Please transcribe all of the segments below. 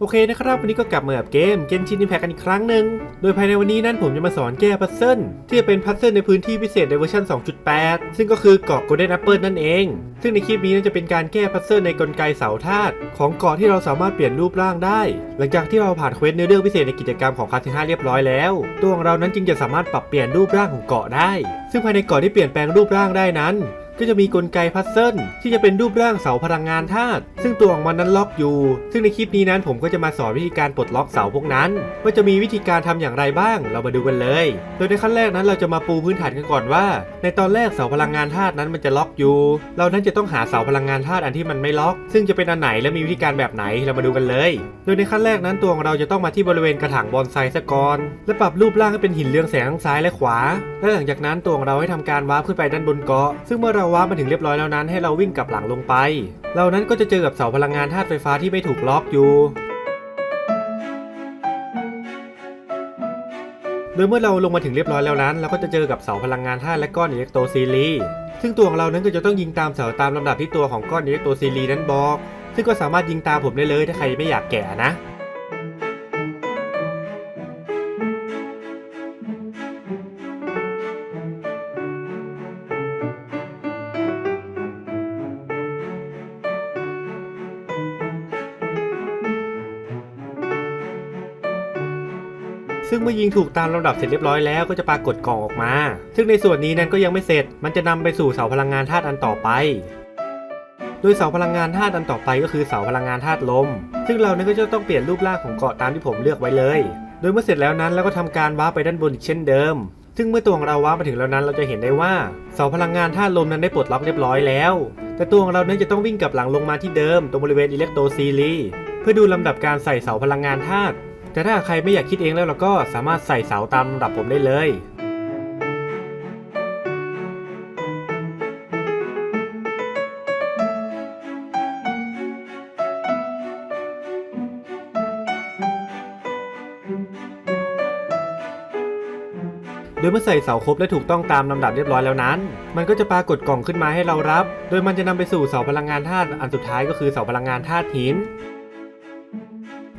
โอเคนะครับ วันนี้ก็กลับมากับเกมเกนชิน i ิ p แพคกันอีกครั้งหนึ่งโดยภายในวันนี้นั้นผมจะมาสอนแก้พัซเซิลที่จะเป็นพัซเซิลในพื้นที่พิเศษในเวอร์ชัน2.8 ซึ่งก็คือเกาะ Golden Apple นั่นเอง ซึ่งในคลิปนี้นั้นจะเป็นการแก้พัซเซิลในกลไกเสาธาตุของเกาะที่เราสามารถเปลี่ยนรูปร่างได้ หลังจากที่เราผ่านเควสเนื้อเรื่องพิเศษในกิจกรรมของคาสิห้าเรียบร้อยแล้ว ตัวของเรานั้นจึงจะสามารถปรับเปลี่ยนรูปร่างของเกาะได้ ซึ่งภายในเกาะที่เปลี่ยนแปลงรูปร่างได้นั้น ก็จะมีกลไกพัซเซิลที่จะเป็นรูปร่างเสาพลังงานธาตุซึ่งตัวของมันนั้นล็อกอยู่ ซึ่งในคลิปนี้นั้นผมก็จะมาสอนวิธีการปลดล็อกเสาพวกนั้น ว่าจะมีวิธีการทำอย่างไรบ้าง เรามาดูกันเลย โดยในขั้นแรกนั้นเราจะมาปูพื้นฐานกันก่อนว่า ในตอนแรกเสาพลังงานธาตุนั้นมันจะล็อกอยู่ เรานั้นจะต้องหาเสาพลังงานธาตุอันที่มันไม่ล็อก ซึ่งจะเป็นอันไหนและมีวิธีการแบบไหนเรามาดูกันเลย โดยในขั้นแรกนั้นตัวของเราจะต้องมาที่บริเวณกระถางบอนไซซะก่อนและปรับรูปร่างให้เป็นหินเรืองแสงทั้งซ้ายและขวา และหลังจากนั้นตัวของเราให้ทำการวาร์ปขึ้นไปด้านบนเกาะซึ่งเมื่อเราวาร์ปมาถึงเรียบร้อยแล้วนั้นให้เราวิ่งกลับหลังลงไป เรานั้นก็จะเจอกับเสาพลังงานธาตุไฟฟ้าที่ไม่ถูกล็อกอยู่ โดยเมื่อเราลงมาถึงเรียบร้อยแล้วนั้น เราก็จะเจอกับเสาพลังงานธาตุและก้อนอิเล็กโตรซีรีซึ่งตัวของเรานั้นก็จะต้องยิงตามเสาตามลำดับที่ตัวของก้อนอิเล็กโตรซีรีนั้นบอก ซึ่งก็สามารถยิงตามผมได้เลยถ้าใครไม่อยากแก่นะ ซึ่งเมื่อยิงถูกตามลำดับเสร็จเรียบร้อยแล้วก็จะปรากฏกล่องออกมา ซึ่งในส่วนนี้นั้นก็ยังไม่เสร็จ มันจะนำไปสู่เสาพลังงานธาตุอันต่อไป โดยเสาพลังงานธาตุอันต่อไปก็คือเสาพลังงานธาตุลม ซึ่งเรานั้นก็จะต้องเปลี่ยนรูปร่างของเกาะตามที่ผมเลือกไว้เลย โดยเมื่อเสร็จแล้วนั้นเราก็ทำการว้าไปด้านบนอีกเช่นเดิม ซึ่งเมื่อตัวของเราว้าร์ปมาถึงแล้วนั้นเราจะเห็นได้ว่าเสาพลังงานธาตุลมนั้นได้ปลดล็อกเรียบร้อยแล้ว แต่ตัวของเรานั้นจะต้องวิ่งกลับหลังลงมาที่เดิมตรงบริเวณอิเล็กโตรซีรีเพื่อดูลำดับการใส่เสาพลังงานธาตุ แต่ถ้าใครไม่อยากคิดเองแล้วเราก็สามารถใส่เสาตามลำดับผมได้เลย โดยเมื่อใส่เสาครบและถูกต้องตามลำดับเรียบร้อยแล้วนั้น มันก็จะปรากฏกล่องขึ้นมาให้เรารับ โดยมันจะนำไปสู่เสาพลังงานธาตุอันสุดท้ายก็คือเสาพลังงานธาตุหิน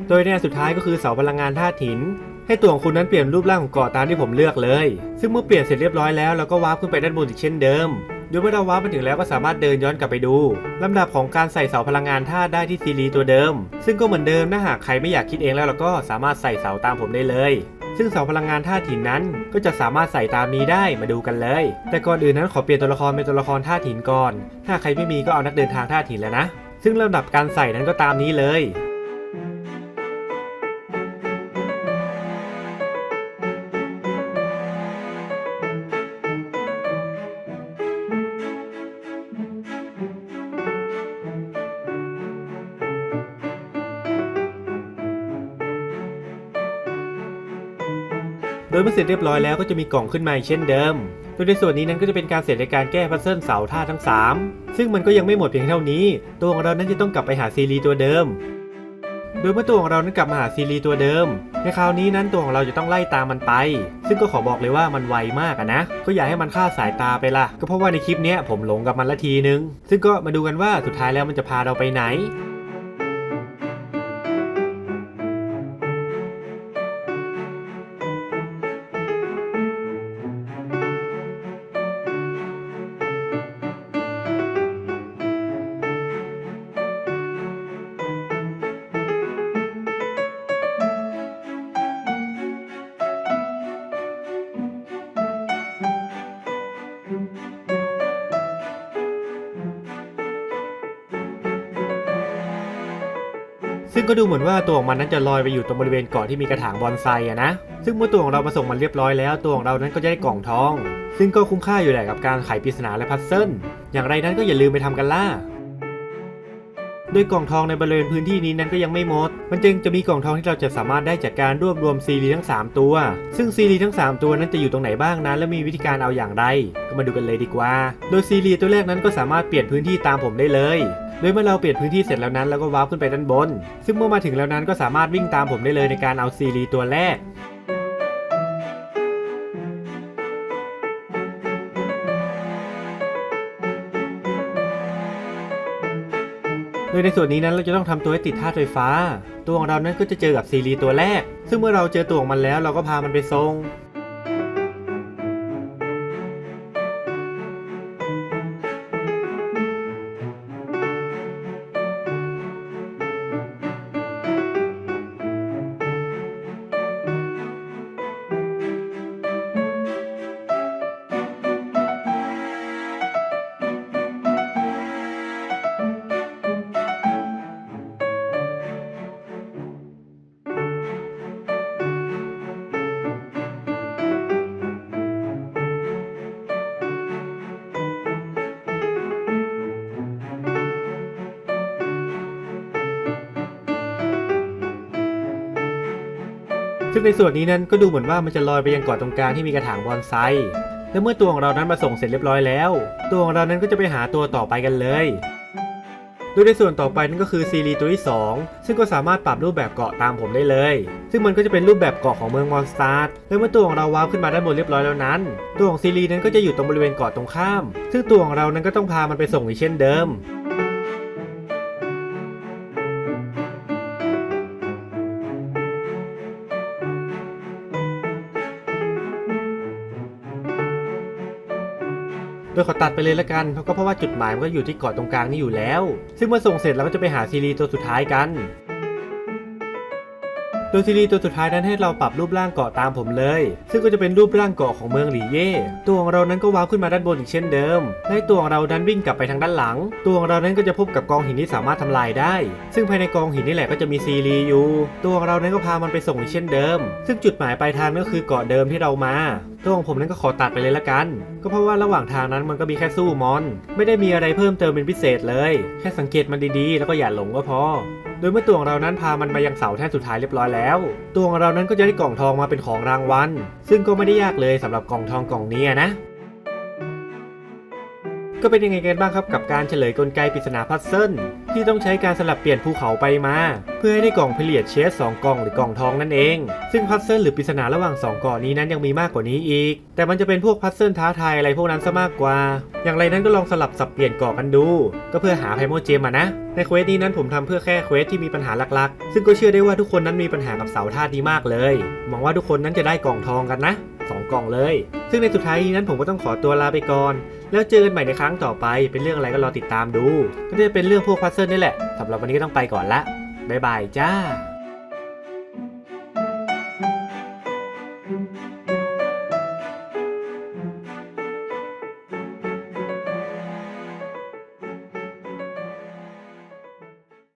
โดยในอันสุดท้ายก็คือเสาพลังงานธาตุหิน ให้ตัวของคุณนั้นเปลี่ยนรูปร่างของเกาะตามที่ผมเลือกเลย ซึ่งเมื่อเปลี่ยนเสร็จเรียบร้อยแล้วเราก็วาร์ปขึ้นไปด้านบนอีกเช่นเดิมโดยเมื่อเราวาร์ปมาถึงแล้วก็สามารถเดินย้อนกลับไปดูลำดับของการใส่เสาพลังงานธาตุได้ที่ซีรีตัวเดิม ซึ่งก็เหมือนเดิมนะหากใครไม่อยากคิดเองแล้วเราก็สามารถใส่เสาตามผมได้เลยซึ่งเสาพลังงานธาตุหินนั้นก็จะสามารถใส่ตามนี้ได้มาดูกันเลย แต่ก่อนอื่นนั้นขอเปลี่ยนตัวละครเป็นตัวละครธาตุหินก่อน ถ้าใครไม่มีก็เอานักเดินทางธาตุหินแล้วนะ ซึ่งลำดับการใส่นั้นก็ตามนี้เลย โดยเมื่อเสร็จเรียบร้อยแล้วก็จะมีกล่องขึ้นมาอีกเช่นเดิม โดยในส่วนนี้นั้นก็จะเป็นการเสร็จในการแก้พัซเซิลเสาท่าทั้ง 3 ซึ่งมันก็ยังไม่หมดเพียงเท่านี้ ตัวของเรานั้นจะต้องกลับไปหาซีรีตัวเดิม โดยเมื่อตัวของเรานั้นกลับมาหาซีรีตัวเดิม ในคราวนี้นั้นตัวของเราจะต้องไล่ตามมันไป ซึ่งก็ขอบอกเลยว่ามันไวมากะนะ ก็อย่าให้มันฆ่าสายตาไปล่ะก็เพราะว่าในคลิปนี้ผมหลงกับมันละทีนึง ซึ่งก็มาดูกันว่าสุดท้ายแล้วมันจะพาเราไปไหน ซึ่งก็ดูเหมือนว่าตัวของมันนั้นจะลอยไปอยู่ตรงบริเวณเกาะที่มีกระถางบอนไซอะนะ ซึ่งเมื่อตัวของเรามาส่งมันเรียบร้อยแล้ว ตัวของเรานั้นก็จะได้กล่องทอง ซึ่งก็คุ้มค่าอยู่แหละกับการไขปริศนาและพัซเซิล อย่างไรนั้นก็อย่าลืมไปทำกันล่ะโดยกล่องทองในบริเวณพื้นที่นี้นั้นก็ยังไม่หมด มันจึงจะมีกล่องทองที่เราจะสามารถได้จากการรวบรวมซีรีทั้ง 3 ตัว ซึ่งซีรีทั้ง 3 ตัวนั้นจะอยู่ตรงไหนบ้างนั้น และมีวิธีการเอาอย่างไร ก็มาดูกันเลยดีกว่า โดยซีรีตัวแรกนั้นก็สามารถเปลี่ยนพื้นที่ตามผมได้เลย โดยเมื่อเราเปลี่ยนพื้นที่เสร็จแล้วนั้นเราก็วาร์ปขึ้นไปด้านบน ซึ่งเมื่อมาถึงแล้วนั้นก็สามารถวิ่งตามผมได้เลยในการเอาซีรีตัวแรกโดยในส่วนนี้นั้นเราจะต้องทำตัวให้ติดธาตุไฟฟ้า ตัวของเรานั้นก็จะเจอกับซีรีตัวแรก ซึ่งเมื่อเราเจอตัวของมันแล้วเราก็พามันไปทรง ซึ่งในส่วนนี้นั้นก็ดูเหมือนว่ามันจะลอยไปยังเกาะตรงกลางที่มีกระถางบอนไซและเมื่อตัวของเรานั้นมาส่งเสร็จเรียบร้อยแล้ว ตัวของเรานั้นก็จะไปหาตัวต่อไปกันเลยโดยในส่วนต่อไปนั่นก็คือซีรีส์ตัวที่ 2 ซึ่งก็สามารถปรับรูปแบบเกาะตามผมได้เลย ซึ่งมันก็จะเป็นรูปแบบเกาะของเมืองมอนสตาร์และเมื่อตัวของเราว้าวขึ้นมาด้านบนเรียบร้อยแล้วนั้น ตัวของซีรีส์นั้นก็จะอยู่ตรงบริเวณเกาะตรงข้าม ซึ่งตัวของเรานั้นก็ต้องพามันไปส่งอีกเช่นเดิม ดยขอตัดไปเลยละกันเพราะก็เพราะว่าจุดหมายมันก็อยู่ที่เกาะตรงกลางนี่อยู่แล้ว ซึ่งเมื่อส่งเสร็จเราก็จะไปหาซีรีส์ตัวสุดท้ายกัน โดยซีรีส์ตัวสุดท้ายนั้นให้เราปรับรูปร่างเกาะตามผมเลย ซึ่งก็จะเป็นรูปร่างเกาะของเมืองหลีเย่ตัวของเรานั้นก็ว้าวขึ้นมาด้านบนอีกเช่นเดิมและให้ตัวของเรานั้นวิ่งกลับไปทางด้านหลัง ตัวของเรานั้นก็จะพบกับกองหินที่สามารถทำลายได้ ซึ่งภายในกองหินนี่แหละก็จะมีซีรีอยู่ ตัวของเรานั้นก็พามันไปส่งอีกเช่นเดิม ซึ่งจุดหมายปลายทางก็คือเกาะเดิมที่เรามาตัวของผมนั้นก็ขอตัดไปเลยละกัน ก็เพราะว่าระหว่างทางนั้นมันก็มีแค่สู้มอน ไม่ได้มีอะไรเพิ่มเติมเป็นพิเศษเลย แค่สังเกตมันดีๆ แล้วก็อย่าหลงก็พอ โดยเมื่อตัวของเรานั้นพามันมายังเสาแท่นสุดท้ายเรียบร้อยแล้ว ตัวของเรานั้นก็จะได้กล่องทองมาเป็นของรางวัล ซึ่งก็ไม่ได้ยากเลยสำหรับกล่องทองกล่องนี้นะ ก็เป็นยังไงกันบ้างครับกับการเฉลยกลไกปริศนาพัซเซิลที่ต้องใช้การสลับเปลี่ยนภูเขาไปมา เพื่อให้ได้กล่องเพลียดเชส2กล่องหรือกล่องทองนั่นเอง ซึ่งพัซเซิลหรือปริศนาระหว่าง2กล่องนี้นั้นยังมีมากกว่านี้อีก แต่มันจะเป็นพวกพัซเซิลท้าทายอะไรพวกนั้นซะมากกว่า อย่างไรนั้นก็ลองสลับสับเปลี่ยนเกาะกันดู ก็เพื่อหาไพโมเจมมานะในเควสนี้นั้นผมทำเพื่อแค่เควสที่มีปัญหาหลักๆ ซึ่งก็เชื่อได้ว่าทุกคนนั้นมีปัญหากับเสาธาตุนี้มากเลยหวังว่าทุกคนนั้นจะได้กล่องทองกันนะ 2 กล่องเลย ซึ่งในสุดท้ายนี้นั้นผมก็ต้องขอตัวลาไปก่อน แล้วเจอกันใหม่ในครั้งต่อไปเป็นเรื่องอะไรก็รอติดตามดู ก็จะเป็นเรื่องพวกพัซเซิลนี่แหละสำหรับวันนี้ก็ต้องไปก่อนละบ๊ายบายจ้า